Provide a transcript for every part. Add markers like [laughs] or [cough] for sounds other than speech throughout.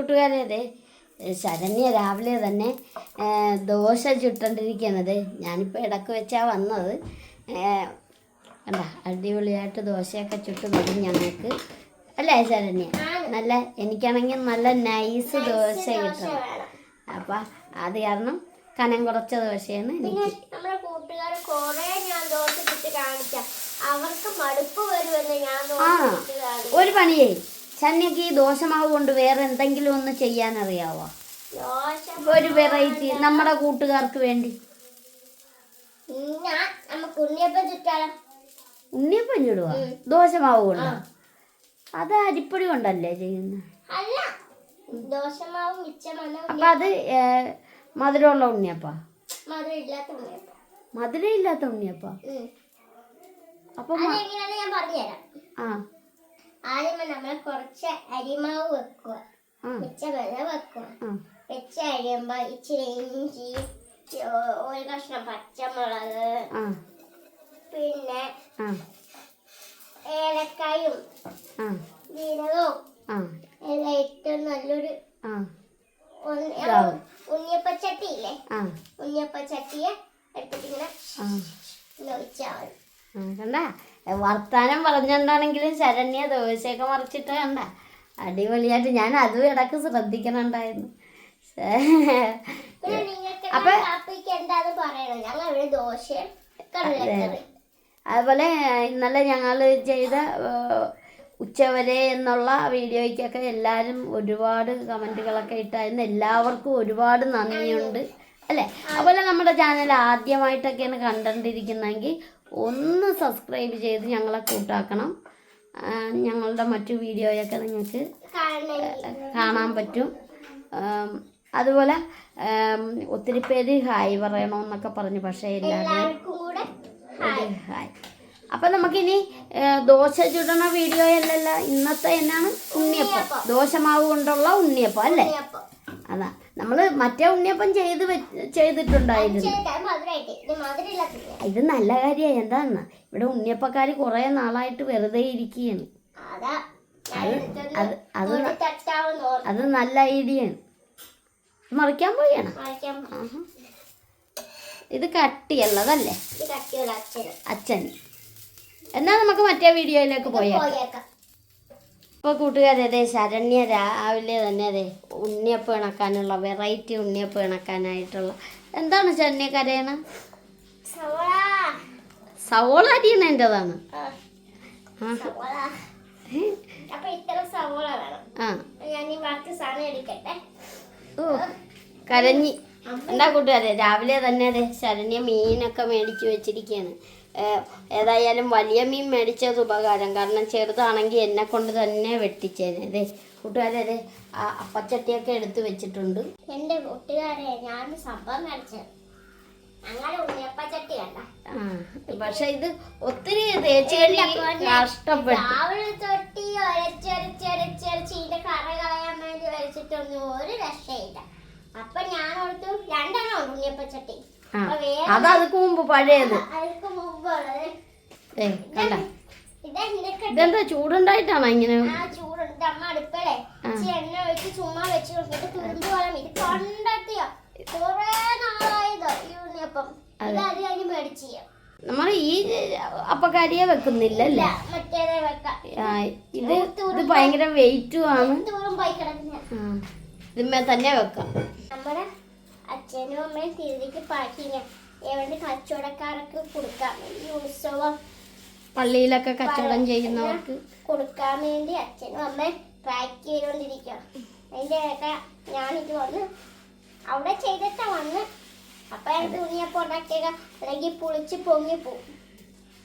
കൂട്ടുകാരെ അതെ ശരണ്യ രാവിലെ തന്നെ ദോശ ചുട്ടണ്ടിരിക്കുന്നത് ഞാനിപ്പോൾ ഇടയ്ക്ക് വെച്ചാൽ വന്നത്. കണ്ട അടിപൊളിയായിട്ട് ദോശയൊക്കെ ചുട്ട് തരും ഞങ്ങൾക്ക്. അല്ലേ ശരണ്യ? നല്ല എനിക്കാണെങ്കിൽ നല്ല നൈസ് ദോശ കിട്ടും. അപ്പം അത് കാരണം കനം കുറച്ച ദോശയാണ് എനിക്ക്. നമ്മുടെ കൂട്ടുകാർ കൊറേ ഞാൻ ദോശ ചുട്ട് കാണിച്ച അവർക്ക് മടുപ്പ് വരുമെന്ന് ഞാൻ ഒരു പണിയേ. ശരണ്യക്ക് ഈ ദോശമാവ് കൊണ്ട് വേറെ എന്തെങ്കിലും ഒന്ന് ചെയ്യാൻ അറിയാവോ ഒരു വെറൈറ്റി നമ്മുടെ കൂട്ടുകാർക്ക് വേണ്ടി. ഉണ്ണിയപ്പം ചുടുക ദോശമാവ് കൊണ്ടോ? അത് അരിപ്പൊടി കൊണ്ടല്ലേ ചെയ്യുന്നത് അപ്പൊ അത് മധുരമുള്ള ഉണ്ണിയപ്പ? മധുരം ഇല്ലാത്ത ഉണ്ണിയപ്പം. അപ്പം ആ. ആദ്യമേ നമ്മൾ കുറച്ച് അരിമാവ് വെക്കുക. ആ മിച്ചം വെക്കുക. വെച്ച് കഴിയുമ്പോൾ ഇച്ചിരി ഇഞ്ചി ഒരു കഷ്ണം പച്ചമുളക് പിന്നെ ഏലക്കായും ജീരകവും എല്ലാം ഇട്ട് നല്ലൊരു. ഉണ്ണിയപ്പച്ചട്ടി ഇല്ലേ ഉണ്ണിയപ്പച്ചട്ടിയെ എടുത്തിട്ട് ഇങ്ങനെ ആ ഇങ്ങനെ ഒഴിച്ചാൽ മതി. കണ്ട? വർത്താനം പറഞ്ഞോണ്ടാണെങ്കിലും ശരണ്യ ദോശയൊക്കെ മറിച്ചിട്ട് കണ്ട. അടിപൊളിയായിട്ട് ഞാൻ അതും ഇടയ്ക്ക് ശ്രദ്ധിക്കണുണ്ടായിരുന്നു. അപ്പൊ- അതുപോലെ ഇന്നലെ ഞങ്ങൾ ചെയ്ത ഉച്ചവരെ എന്നുള്ള വീഡിയോയ്ക്കൊക്കെ എല്ലാവരും ഒരുപാട് കമന്റുകളൊക്കെ ഇട്ടായിരുന്നു. എല്ലാവർക്കും ഒരുപാട് നന്ദിയുണ്ട്. അല്ലേ? അതുപോലെ നമ്മുടെ ചാനൽ ആദ്യമായിട്ടൊക്കെയാണ് കണ്ടുകൊണ്ടിരിക്കുന്നതെങ്കിൽ ഒന്ന് സബ്സ്ക്രൈബ് ചെയ്ത് ഞങ്ങളെ കൂട്ടാക്കണം. ഞങ്ങളുടെ മറ്റു വീഡിയോയൊക്കെ നിങ്ങൾക്ക് കാണാൻ പറ്റും. അതുപോലെ ഒത്തിരി പേര് ഹായ് പറയണമെന്നൊക്കെ പറഞ്ഞു പക്ഷേ എല്ലാവരും ഹായ്. അപ്പൊ നമുക്കിനി ദോശ ചുടണ വീഡിയോ അല്ലല്ല ഇന്നത്തെ എന്നാണ്? ഉണ്ണിയപ്പം. ദോശമാവ് കൊണ്ടുള്ള ഉണ്ണിയപ്പം അല്ലേ? അതാ. നമ്മൾ മറ്റേ ഉണ്ണിയപ്പം ചെയ്ത് ചെയ്തിട്ടുണ്ടായിരുന്നു. ഇത് നല്ല കാര്യമായി എന്താന്ന്? ഇവിടെ ഉണ്ണിയപ്പക്കാര് കുറെ നാളായിട്ട് വെറുതെ ഇരിക്കുകയാണ് അതാ അത് നല്ല ഐഡിയ മറിക്കാൻ പോവുകയാണ് വായിക്കാൻ ആഹാ. ഇത് കട്ടിയുള്ളതല്ലേ? അച്ഛൻ എന്നാ നമുക്ക് മറ്റേ വീഡിയോയിലേക്ക് പോയേക്കാം. ഇപ്പോൾ കൂട്ടുകാരെ അതെ ശരണ്യ രാവിലെ തന്നെ അതെ ഉണ്ണിയപ്പം ഇണക്കാനുള്ള വെറൈറ്റി ഉണ്ണിയപ്പം ഇണക്കാനായിട്ടുള്ള. എന്താണ് ശരണ്യ കരയണ? സവോള അരിയണ എന്റേതാണ്. കരഞ്ഞി. എന്താ കൂട്ടുകാരെ രാവിലെ തന്നെ അതെ ശരണ്യ മീനൊക്കെ മേടിച്ചു വെച്ചിരിക്കുകയാണ് ഏ, ഏതായാലും വലിയ മീൻ മേടിച്ചത് ഉപകാരം. കാരണം ചെറുതാണെങ്കിൽ എന്നെ കൊണ്ട് തന്നെ വെട്ടിച്ചേനെ. അതെ കൂട്ടുകാരെ അതെ ആ അപ്പച്ചട്ടിയൊക്കെ എടുത്ത് വെച്ചിട്ടുണ്ട്. എന്റെ കൂട്ടുകാരെ ഞാൻ സംഭവം കഴിച്ചത് പക്ഷെ ഇത് ഒത്തിരി തേച്ച് കഷ്ടപ്പെട്ടു രാവിലെ തൊട്ടി ഒരച്ചരച്ചരച്ചരച്ച് ഇതിന്റെ കറ കളയാൻ വേണ്ടി വരച്ചിട്ടൊന്നും ഒരു രക്ഷയില്ല. അപ്പൊ ഞാൻ ഓർത്തു രണ്ടെണ്ണം ഉണ്ട് അത് അതുക്ക് മുമ്പ് പഴയത്. ഏ കണ്ട. ഇതെന്താ ചൂടുണ്ടായിട്ടാണോ ഇങ്ങനെ? നമ്മൾ ഈ അപ്പക്കാരിയെ വെക്കുന്നില്ല അല്ലേ ഇത് ഇത് ഭയങ്കര വെയിറ്റും ആണ്. ഇതിന്മേ തന്നെ വെക്കാം. നമ്മുടെ അച്ഛനും അമ്മയും തിരികെ പാക്കിങ് എവിടെ കച്ചവടക്കാരൊക്കെ കൊടുക്കാൻ വേണ്ടി ഈ ഉത്സവം പള്ളിയിലൊക്കെ കച്ചവടം ചെയ്യുന്നവർക്ക് കൊടുക്കാൻ വേണ്ടി അച്ഛനും അമ്മയും പാക്ക് ചെയ്തുകൊണ്ടിരിക്കുക അതിന്റെ ഒക്കെ ഞാനിത് വന്ന് അവിടെ ചെയ്തിട്ടാ വന്ന്. അപ്പൊ ഞാൻ ഉണ്ണിയപ്പം ഉണ്ടാക്കിയ അല്ലെങ്കിൽ പുളിച്ച് പൊങ്ങി പോകും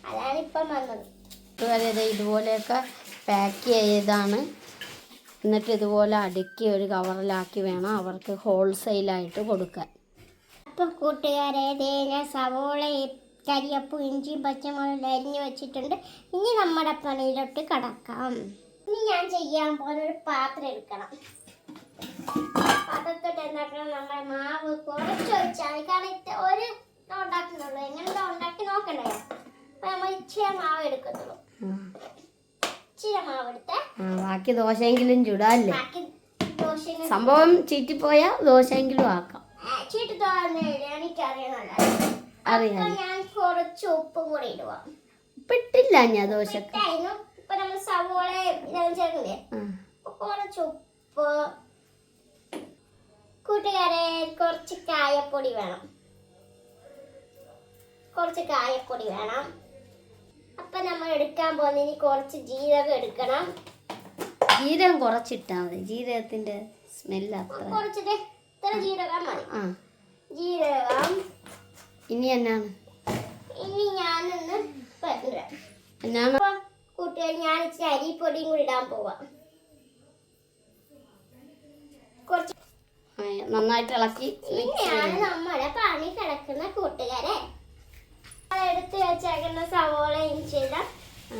അതാണ് ഇപ്പം വന്നത്. ഇതുപോലെയൊക്കെ പാക്ക് ചെയ്താണ് എന്നിട്ട് ഇതുപോലെ അടുക്കി ഒരു കവറിലാക്കി വേണം അവർക്ക് ഹോൾസെയിലായിട്ട് കൊടുക്കാൻ. അപ്പം കൂട്ടുകാരെ ദേ സവോള കരിയപ്പും ഇഞ്ചിയും പച്ചമുളകും അരിഞ്ഞു വെച്ചിട്ടുണ്ട്. ഇനി നമ്മുടെ പണിയിലോട്ട് കടക്കാം. ഇനി ഞാൻ ചെയ്യാൻ പോകുന്ന ഒരു പാത്രം എടുക്കണം. പാത്രത്തോട്ട് എന്താക്കണം? നമ്മുടെ മാവ് കുറച്ച് ഒഴിച്ചാൽ. കാരണം ഒരു ഉണ്ടാക്കുന്നുള്ളൂ. എങ്ങനെ ഉണ്ടാക്കി നോക്കണ്ടേ? അപ്പം നമ്മൾ ഇച്ചിരി മാവ് എടുക്കത്തുള്ളൂ ആ. ഇച്ചിരി മാവ് എടുത്ത് ആ, ബാക്കി ദോശയെങ്കിലും ചുടാല്ലേ? ദോശ ദോശ സംഭവം ചീറ്റിപ്പോയ ദോശയെങ്കിലും ആക്കാം. അറിയാം ഞാൻ കുറച്ച് ഉപ്പും കൂടി ഇടുക പെട്ടില്ല ഞാൻ സവോള കുറച്ച് ഉപ്പ്. കൂട്ടുകാരെ കുറച്ച് കായപ്പൊടി വേണം. കുറച്ച് കായപ്പൊടി വേണം. അപ്പൊ നമ്മൾ എടുക്കാൻ പോകുന്ന ഇനി കുറച്ച് ജീരകം എടുക്കണം. ജീരകം കുറച്ചിട്ടാ മതി. ജീരകത്തിന്റെ സ്മെല്ല് അത്ര. കുറച്ചിട്ട് ഇത്ര ജീരകം മതി. ആ. ജീരകം. ഇനി എന്നാണ്? ഇനി ഞാനൊന്ന് പറയാം എന്നാണ്? കൂട്ടുകാർ ഞാൻ ഇച്ചിരി അരിപ്പൊടിയും കൂടി ഇടാൻ പോവാം. കുറച്ച് നന്നായിട്ട് ഇളക്കി ഇനിയാണ് നമ്മുടെ പണി കിടക്കുന്ന കൂട്ടുകാരെ. എടുത്ത് വെച്ചേക്കുന്ന സവോള ഇഞ്ചിയിടാം ആ.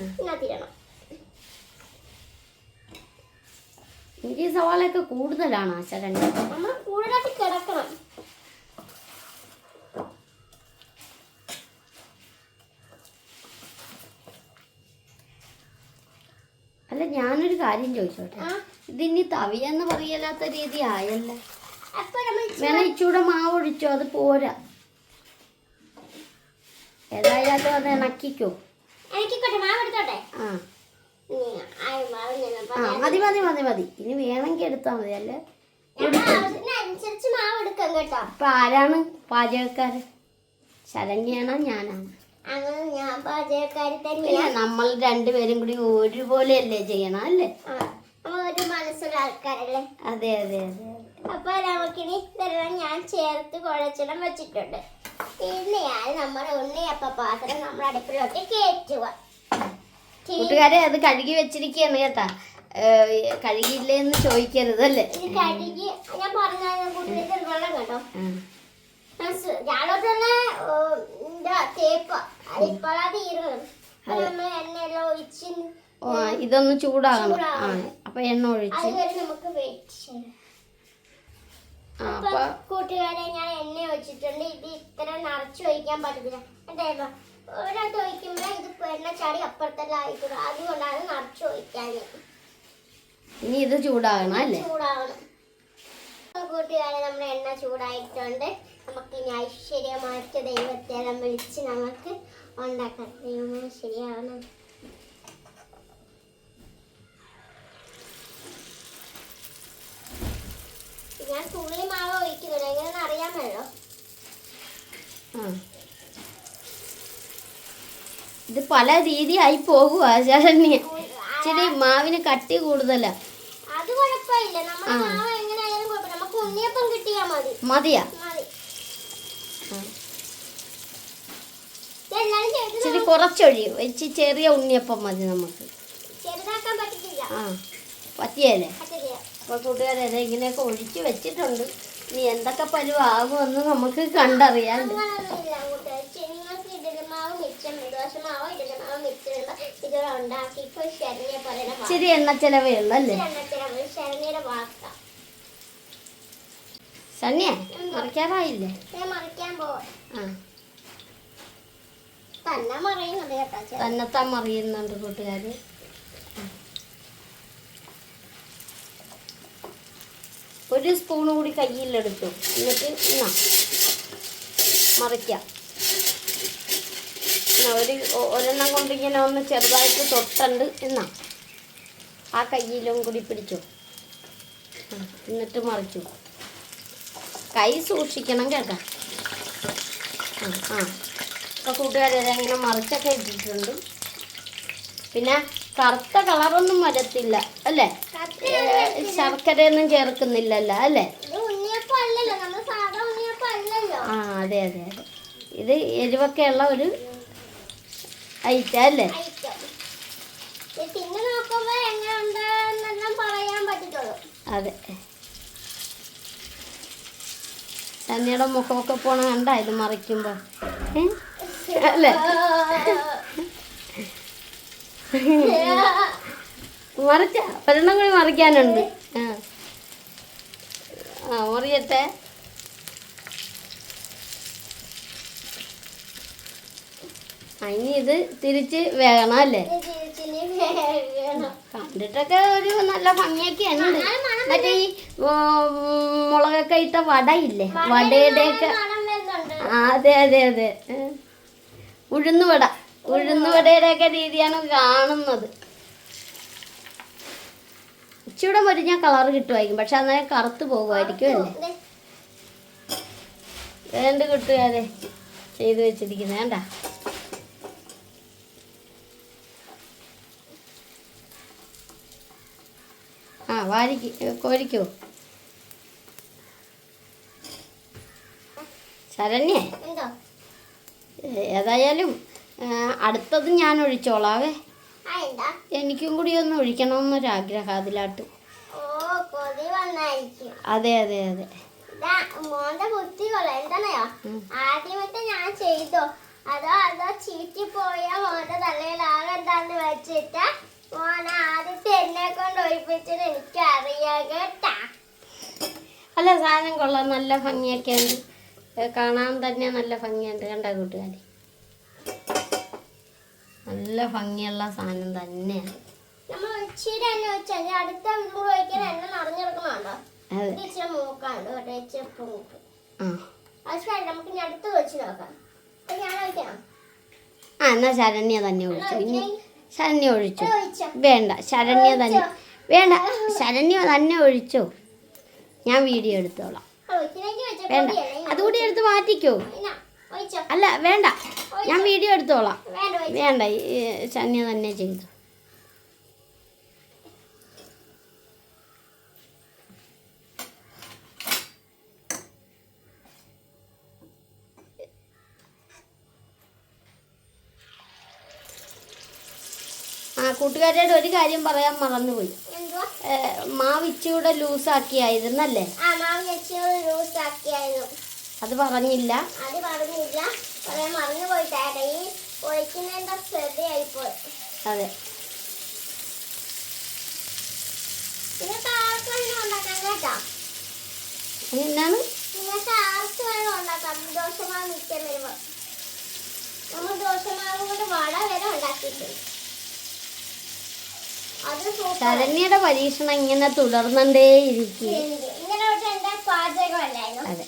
ഈ സവോള സവാളയൊക്കെ കൂടുതലാണ് ആശ രണ്ട് നമ്മൾ കൂടുതലായിട്ട് കിടക്കണം. അല്ല ഞാനൊരു കാര്യം ചോദിച്ചോട്ടെ? ഇതിനി തവിയെന്ന് പറയലാത്ത രീതി ആയല്ലേ? വേണേ ഇച്ചൂടെ മാവ് ഒഴിച്ചോ അത് പോരാ. ഏതായാലും അത് ഇണക്കിക്കോ മാവ് എടുത്തോട്ടെ? ആ. മതി മതി മതി മതി. ഇനി വേണമെങ്കിൽ എടുത്താൽ മതി അല്ലേ? അനുസരിച്ച് മാവ് എടുക്കാം കേട്ടോ. അപ്പൊ ആരാണ് പാചകക്കാരൻ ശരണ്യാണോ ഞാനാണ്. അങ്ങനെ ഞാൻ പാചകക്കാരി തന്നെയാണ് നമ്മൾ രണ്ടുപേരും കൂടി ഒരുപോലെയല്ലേ ചെയ്യണം അല്ലേ? ഒരു മനസ്സുള്ള ആൾക്കാരല്ലേ? അതെ അതെ അതെ അതെ. അപ്പൊ നമുക്കിനി ഇതെല്ലാം ഞാൻ ചേർത്ത് കുഴച്ചിടം വെച്ചിട്ടുണ്ട്. ഇനിയാണ് നമ്മുടെ ഉണ്ണിയപ്പ പാത്രം നമ്മുടെ അടുപ്പിലോട്ട് കയറ്റുക. കൂട്ടുകാരെ അത് കഴുകി വെച്ചിരിക്കുകയാണ് കേട്ടാ. കഴുകിയില്ലേ എന്ന് ചോദിക്കരുത് അല്ലേ? കഴുകി ഞാൻ പറഞ്ഞ വെള്ളം കേട്ടോ. തേപ്പ്. അതിപ്പോഴാ തീരുന്നത്. അപ്പൊ നമ്മൾ എണ്ണയെല്ലാം ഒഴിച്ച് ഓ, ഇതൊന്ന് ചൂടാകണം. അപ്പൊ എണ്ണ ഒഴിച്ച്. നമുക്ക് വെയിറ്റ് ചെയ്യാം. അപ്പൊ കൂട്ടുകാരെ ഞാൻ എണ്ണ ഒഴിച്ചിട്ടുണ്ട്. ഇത് ഇത്ര നിറച്ച് ഒഴിക്കാൻ പറ്റത്തില്ല. എന്തായാലും ഒരാൾക്ക് ഒഴിക്കുമ്പോൾ ഇത് എണ്ണ ചാടി അപ്പുറത്തെല്ലാം ആയിക്കോളും. അതുകൊണ്ടാണ് നിറച്ച് ഒഴിക്കാൻ ഇനി ഇത് ചൂടാകണം അല്ലേ? ചൂടാകണം കൂട്ടുകാരെ നമ്മുടെ എണ്ണ ചൂടായിട്ടുണ്ട്. നമുക്ക് ഇനി ഐശ്വര്യമായിട്ട് ദൈവത്തെല്ലാം വിളിച്ച് നമുക്ക് ഉണ്ടാക്കാം. ദൈവം ശരിയാവണം. ഞാൻ തുള്ളി എങ്ങനെയാണെന്ന് അറിയാമല്ലോ. ഇത് പല രീതിയായി പോകുക ശരണ്യ ഇച്ചിരി മാവിന് കട്ടി കൂടുതലാ. അത് കുഴപ്പമില്ല. മാവ് എങ്ങനെയായാലും കുഴപ്പമില്ല. നമുക്ക് ഉണ്ണിയപ്പം കിട്ടിയാ മതി. മതിയാ. മതി. ഇതെല്ലാരും ചെയ്ത് ഇച്ചിരി ചെറിയ ഉണ്ണിയപ്പം മതി നമുക്ക്. ചെറുതാക്കാൻ പറ്റത്തില്ല. ആ. പറ്റിയല്ലേ? പറ്റത്തില്ല. അപ്പോൾ കൂട്ടുകാരെ ഇങ്ങനെയൊക്കെ ഒഴിച്ച് വെച്ചിട്ടുണ്ട്. ഇനി എന്തൊക്കെ പരുവാകുമെന്ന് നമുക്ക് കണ്ടറിയാം. ശരി ഇച്ചിരി എണ്ണ ചെലവേ ഉള്ളല്ലേ? ശണ്യ മറിക്കാറായില്ലേ? തന്നെ മറിയുന്നുണ്ട് കേട്ടോ തന്നെത്താൻ മറിയുന്നുണ്ട് കൂട്ടുകാർ ഒരു സ്പൂൺ കൂടി കയ്യിലെടുത്തു. എന്നിട്ട് എന്നാ മറിക്കാം. ഒരു ഒരെണ്ണം കൊണ്ട് ഇങ്ങനെ ഒന്ന് ചെറുതായിട്ട് തൊട്ടുണ്ട്. എന്നാ ആ കയ്യിലും കൂടി പിടിച്ചു. എന്നിട്ട് മറിച്ചു. കൈ സൂക്ഷിക്കണം കേട്ടാ. ആ ആ. കൂട്ടുകാരെ ഇങ്ങനെ മറിച്ചൊക്കെ ഇട്ടിട്ടുണ്ട്. പിന്നെ കറുത്ത കളറൊന്നും വരത്തില്ല അല്ലേ? ശർക്കരയൊന്നും ചേർക്കുന്നില്ലല്ലോ അല്ലേ? ആ അതെ അതെ അതെ. ഇത് എരിവൊക്കെ ഉള്ള ഒരു ഐറ്റം അല്ലേ? അതെ. തന്നെയുടെ മുഖമൊക്കെ പോണ കണ്ട ഇത് മറിക്കുമ്പോ? അല്ലേ? [laughs] മറിച്ച ഒരെണ്ണം കൂടി മറിക്കാനുണ്ട്. ആ. മറിയട്ടെ. ഇനി ഇത് തിരിച്ച് വേകണം അല്ലേ. കണ്ടിട്ടൊക്കെ ഒരു നല്ല ഭംഗിയൊക്കെ ഉണ്ട്. മറ്റേ ഈ മുളകൊക്കെ ഇട്ട വടയില്ലേ? വടയുടെയൊക്കെ അതെ അതെ അതെ. ഉഴുന്നുവട. ഉഴുന്നുവടയുടെയൊക്കെ രീതിയാണ് കാണുന്നത്. ഇച്ചിരി മുരിഞ്ഞാൽ കളർ കിട്ടുമായിരിക്കും പക്ഷെ അന്നേരം കറുത്ത് പോകുമായിരിക്കും അല്ലേ? വേണ്ട കിട്ടുകാരെ ചെയ്തു വെച്ചിരിക്കുന്നത്. വേണ്ട ആ വാരിക്ക് കോരിക്കോ. ശരണ്യേ? ഏതായാലും അടുത്തത് ഞാൻ ഒഴിച്ചോളാവേ. എനിക്കും കൂടി ഒന്ന് ഒഴിക്കണമെന്നൊരാഗ്രഹം അതിലാട്ട്. അതെ അതെ അതെ. മോന്റെ എന്താണെയോ ഞാൻ ചെയ്തോ. അതോ അതോ ചീറ്റി പോയ മോന്റെ തലയിൽ ആകെ എന്താന്ന് വെച്ചിട്ട് മോനെ ആദ്യത്തെ എന്നെ കൊണ്ട് ഒഴിപ്പിച്ചത് എനിക്ക് അറിയാം കേട്ടാ. അല്ല സാധനം കൊള്ളാം. നല്ല ഭംഗിയൊക്കെ ഉണ്ട് കാണാൻ തന്നെ നല്ല ഭംഗിയുണ്ട്. കണ്ട കൂട്ടുകാരി? നല്ല ഭംഗിയുള്ള സാധനം തന്നെയാണ്. നമ്മൾ ഇച്ചിരി എണ്ണ വെച്ചാൽ അടുത്ത നമ്മൾ ഒഴിക്കാൻ എണ്ണ നിറഞ്ഞെടുക്കണുണ്ടോ? അതെ. ഇത് ഇച്ചിരി മൂക്കാണ്ട് കേട്ടോ ഇച്ചിരി മൂക്ക്. ആ. അത് ശരി നമുക്ക് ഇനി അടുത്ത് വെച്ച് നോക്കാം. അപ്പൊ ഞാൻ ഒഴിക്കണം ആ എന്നാ ശരണ്യ തന്നെ ഒഴിച്ചു. ഇനി ശരണ്യ ഒഴിച്ചു. വേണ്ട ശരണ്യ തന്നെ. വേണ്ട ശരണ്യ തന്നെ ഒഴിച്ചോ. ഞാൻ വീഡിയോ എടുത്തോളാം. വേണ്ട. അതുകൂടി എടുത്ത് മാറ്റിക്കോ. അല്ല വേണ്ട. ഞാൻ വീഡിയോ എടുത്തോളാം. വേണ്ട ശരണ്യ തന്നെ ചെയ്തു. ആ കൂട്ടുകാരോട് ഒരു കാര്യം പറയാൻ മറന്നുപോയി. മാവ് ഇച്ചിരൂടെ ലൂസാക്കിയായിരുന്നല്ലേ ആ മാവ് വെച്ചത് ലൂസ് ആക്കിയായിരുന്നു അത് പറഞ്ഞില്ല. അത് പറഞ്ഞില്ല. പറയാൻ മറന്നു ഈ ശ്രദ്ധയായിപ്പോയി. അതെ. നിങ്ങൾക്ക് ആർക്ക് വേണം ഉണ്ടാക്കാം കേട്ടോ? എന്നാണ് നിങ്ങൾക്ക് ആർക്ക് വേണം ഉണ്ടാക്കാം? ദോശമാവ് മിച്ചം വരുമ്പോ. നമ്മൾ ദോശമാവ് കൊണ്ട് വട വരെ ഉണ്ടാക്കിയിട്ടുണ്ട്. അത് സൂപ്പർ ശരണ്യയുടെ പരീക്ഷണം ഇങ്ങനെ തുടർന്നേ ഇരിക്കും. ഇങ്ങനെ പാചകമല്ലായിരുന്നു അതെ.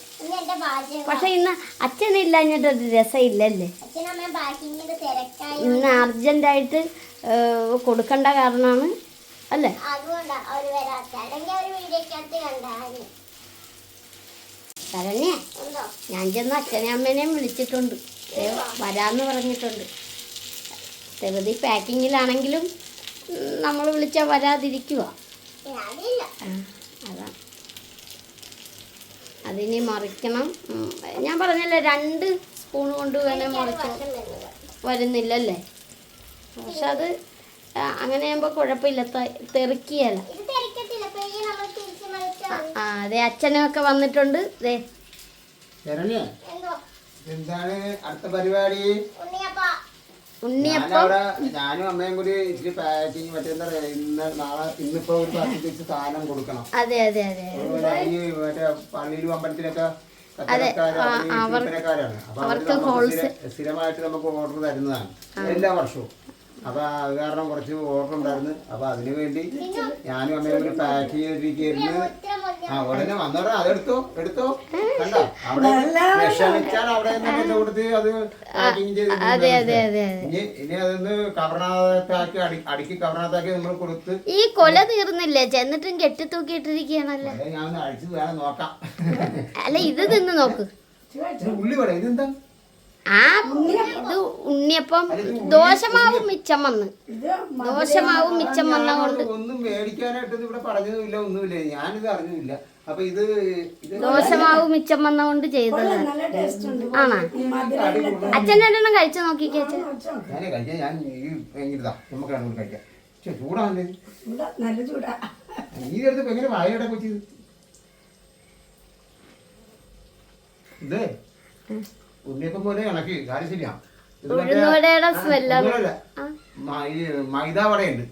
പക്ഷെ ഇന്ന് അച്ഛനില്ലാഞ്ഞിട്ട് ഒരു രസമില്ലല്ലേ? ഇന്ന് അർജന്റായിട്ട് കൊടുക്കണ്ട കാരണമാണ് അല്ലേ? ശരണ്യ ഞാൻ ചെന്ന് അച്ഛനെയും അമ്മേനെയും വിളിച്ചിട്ടുണ്ട്. വരാന്ന് പറഞ്ഞിട്ടുണ്ട്. തെവതി പാക്കിങ്ങിലാണെങ്കിലും നമ്മൾ വിളിച്ചാൽ വരാതിരിക്കുക അതാണ് അതിനി മറിക്കണം. ഞാൻ പറഞ്ഞല്ലേ രണ്ട് സ്പൂൺ കൊണ്ട് തന്നെ മറിച്ചോ വരുന്നില്ലല്ലേ? പക്ഷെ അത് അങ്ങനെ ആകുമ്പോൾ കുഴപ്പമില്ല. ത- തെറിക്കുകയല്ല ഇത് തിരക്കത്തില്ല പെയ്യ നമ്മൾ തിരിച്ചു മറിച്ചാൽ ആ അതെ അച്ഛനൊക്കെ വന്നിട്ടുണ്ട്. ദേ. എന്താണ് അടുത്ത പരിപാടി. ഞാനും അമ്മയും കൂടി ഇച്ചിരി പാക്കിങ് മറ്റേ എന്താ പറയാ ഇന്ന് നാളെ ഇന്നിപ്പോ ഒരു പത്ത് വെച്ച് സാധനം കൊടുക്കണം. അതെ അതെ അതെ. മറ്റേ പള്ളിയിലും അമ്പലത്തിലൊക്കെ കച്ചവടക്കാര് ആ, അവർ അവർ- വിൽപ്പനക്കാരാണ് അപ്പൊ സ്ഥിരമായിട്ട് നമുക്ക് ഓർഡർ തരുന്നതാണ്. എല്ലാ വർഷവും. അപ്പൊ അത് കാരണം കുറച്ച് ഓർഡർ ഉണ്ടായിരുന്നു. അപ്പൊ അതിനു വേണ്ടി ഞാനും അമ്മയും കൂടി പാക്ക് ചെയ്തിരിക്കുന്നു ആ ഉടനെ വന്നോടാ അതെടുത്തോ എടുത്തോ. അത് അതെ അതെ ഈ കൊല തീർന്നില്ലേ? ചെന്നിട്ടും കെട്ടി തൂക്കിയിട്ടിരിക്കുകയാണല്ലേ അല്ല ഇത് തിന്ന് നോക്ക്. ഉള്ളി വട ഇതെന്താ? ആ ഇത് ഉണ്ണിയപ്പം. ദോശമാവും മിച്ചം വന്ന്. ദോശമാവും മിച്ചം വന്ന കൊണ്ട്. ഒന്നും മേടിക്കാനായിട്ട് ഇവിടെ പറഞ്ഞതുമില്ല ഒന്നുമില്ല. ഞാനിത് അറിഞ്ഞില്ല. അപ്പൊ ഇത് ഇത് ദോശമാവ് മിച്ചം വന്ന കൊണ്ട് ചെയ്തത്. ആണോ? അച്ഛന്റെ രണ്ടെണ്ണം കഴിച്ചു നോക്കിക്കേ അച്ഛൻ ചൂടാണല്ലേ നല്ല ചൂടാ. നീ എടുത്ത് എങ്ങനെ വായയുടെ കൊച്ചി ഇത് ഉണ്ണിയപ്പം പോലെ ഇണക്കി കാര്യം ശരിയാണ് ഉഴുന്നുവടയുടെ സ്മെല്ലാണ്. മൈദ വടയുണ്ട്.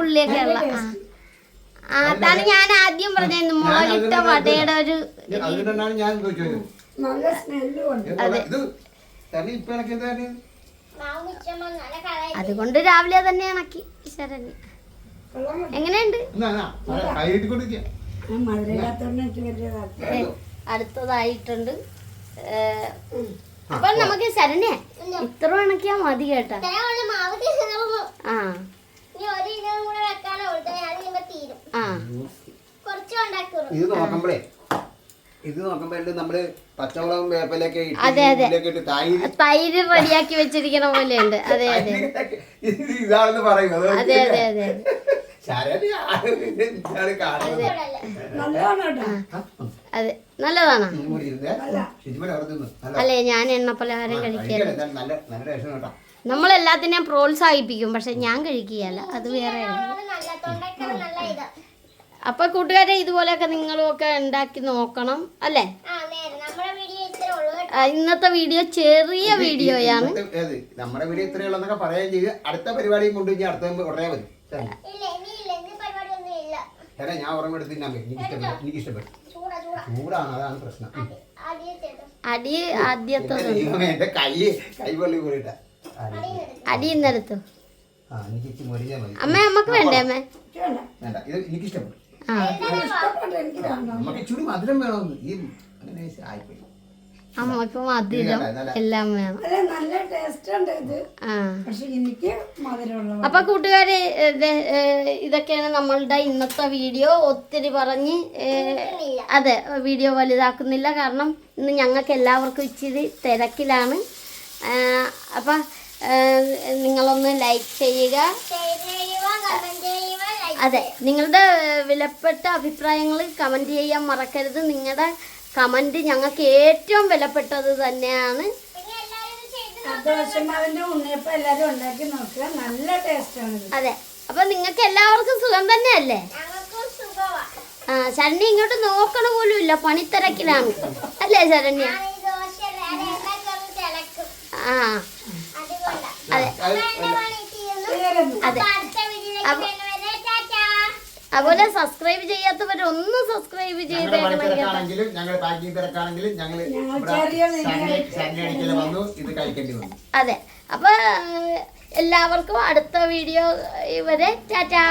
ഉള്ളിയൊക്കെ ഉള്ള അതാണ് ഞാൻ ആദ്യം പറഞ്ഞത്. വടയുടെ ഒരു അതുകൊണ്ടാണ് ഞാൻ ചോദിച്ചത്. അതുകൊണ്ട് രാവിലെ തന്നെ ഇണക്കി എങ്ങനെയുണ്ട്? അടുത്തതായിട്ടുണ്ട്. അപ്പൊ നമുക്ക് ശരണ്യ ഇത്ര ഉണക്കിയാ മതി കേട്ടാ. ആ. ഇത് നോക്കുമ്പോഴേ ഇത് നോക്കുമ്പോഴേ നമ്മൾ പച്ചമുളകും വേപ്പിലൊക്കെ തൈര് തൈര് റെഡിയാക്കി വെച്ചിരിക്കണ പോലെ ഉണ്ട്. അതെ അതെ. ഇത് ഇതാണെന്ന് പറയുന്നത് അത് അതെ അതെ ശരണ്യ കാണുന്നത്. അതെ നല്ലതാണോ. അല്ലെ. ഞാൻ എണ്ണ പലഹാരം കഴിക്കുക കേട്ടോ. നമ്മളെല്ലാത്തിനെയും പ്രോത്സാഹിപ്പിക്കും. പക്ഷെ ഞാൻ കഴിക്കുകയല്ല. അത് വേറെ അപ്പൊ കൂട്ടുകാരെ ഇതുപോലെയൊക്കെ നിങ്ങളും ഒക്കെ ഉണ്ടാക്കി നോക്കണം അല്ലേ? ആ നേരെ. നമ്മുടെ വീഡിയോ ഇത്രേ ഉള്ളൂ കേട്ടോ. ഇന്നത്തെ വീഡിയോ ചെറിയ വീഡിയോയാണ്. നമ്മുടെ വീഡിയോ ഇത്രയുള്ളതൊക്കെ പറയുകയും ചെയ്ത് അടുത്ത പരിപാടിയും കൊണ്ട് ഇനി അടുത്ത ഉടനെ വരും. ശരി. ഇല്ല ഇനി ഇല്ല. ഇനി പരിപാടി ഒന്നും ഇല്ല എടാ ഞാൻ ഓർമ്മ എടുത്ത്? എനിക്ക് ഇഷ്ടപ്പെട്ടു. ചൂടാണ് അതാണ് പ്രശ്നം. അടി ആദ്യത്തെ? എന്റെ കൈ കൈ പൊള്ളി പോയിട്ടാ അടി ഇന്നെടുത്തു അമ്മ അമ്മയ്ക്ക് വേണ്ടേ അമ്മ? വേണ്ട. ഇത് എനിക്ക് ഇഷ്ടപ്പെട്ടു ആ നമുക്ക് ഇച്ചിരി മധുരം വേണമെന്ന്. ഈ അങ്ങനെ ആയിപ്പോയി. അമ്മ ഇപ്പൊ മധുരം എല്ലാം വേണം. അല്ല നല്ല ടേസ്റ്റ് ഉണ്ട് ഇത് പക്ഷെ എനിക്ക് മധുരമുള്ള അപ്പൊ കൂട്ടുകാരെ ഇത്, ഇതൊക്കെയാണ് നമ്മളുടെ ഇന്നത്തെ വീഡിയോ. ഒത്തിരി പറഞ്ഞ് അതെ വീഡിയോ വലുതാക്കുന്നില്ല. കാരണം ഇന്ന് ഞങ്ങൾക്ക് എല്ലാവർക്കും ഇച്ചിരി തിരക്കിലാണ്. അപ്പൊ നിങ്ങളൊന്ന് ലൈക്ക് ചെയ്യുക. ഷെയർ ചെയ്യുക കമന്റ് ചെയ്യുക ലൈക്ക് അതെ നിങ്ങളുടെ വിലപ്പെട്ട അഭിപ്രായങ്ങൾ കമന്റ് ചെയ്യാൻ മറക്കരുത്. നിങ്ങളുടെ കമന്റ് ഞങ്ങൾക്ക് ഏറ്റവും വിലപ്പെട്ടത് തന്നെയാണ്. ദോശമാവിന്റെ ഉണ്ണിയപ്പം എല്ലാരും ഉണ്ടാക്കി നോക്കുക നല്ല ടേസ്റ്റാണ് അതെ. അപ്പൊ നിങ്ങൾക്ക് എല്ലാവർക്കും സുഖം തന്നെയല്ലേ? ആ ശരണ്യ ഇങ്ങോട്ട് നോക്കണ പോലും ഇല്ല. പണിത്തിരക്കിലാണ്. അല്ലേ ശരണ്യ? ആ. അതെ. അതെ. അത് എന്റെ പണി ചെയ്യുന്നു തീരുന്നു. അതെ അപ്പൊ അടുത്ത വീഡിയോയിലേക്ക് വരുന്നവരെ ടാറ്റാ അതുപോലെ സബ്സ്ക്രൈബ് ചെയ്യാത്തവരൊന്നും ഒന്ന് സബ്സ്ക്രൈബ് ഞങ്ങളുടെ ചെയ്തേക്കണം കേട്ടോ. പണിത്തിരക്കാണെങ്കിലും ഞങ്ങൾ പാക്കിംഗ് തിരക്കാണെങ്കിലും ഞങ്ങൾ വന്നു ഇത് കഴിക്കേണ്ടി വന്നു. അതെ. അപ്പൊ എല്ലാവർക്കും അടുത്ത വീഡിയോ ഇവരെ ടാറ്റാ.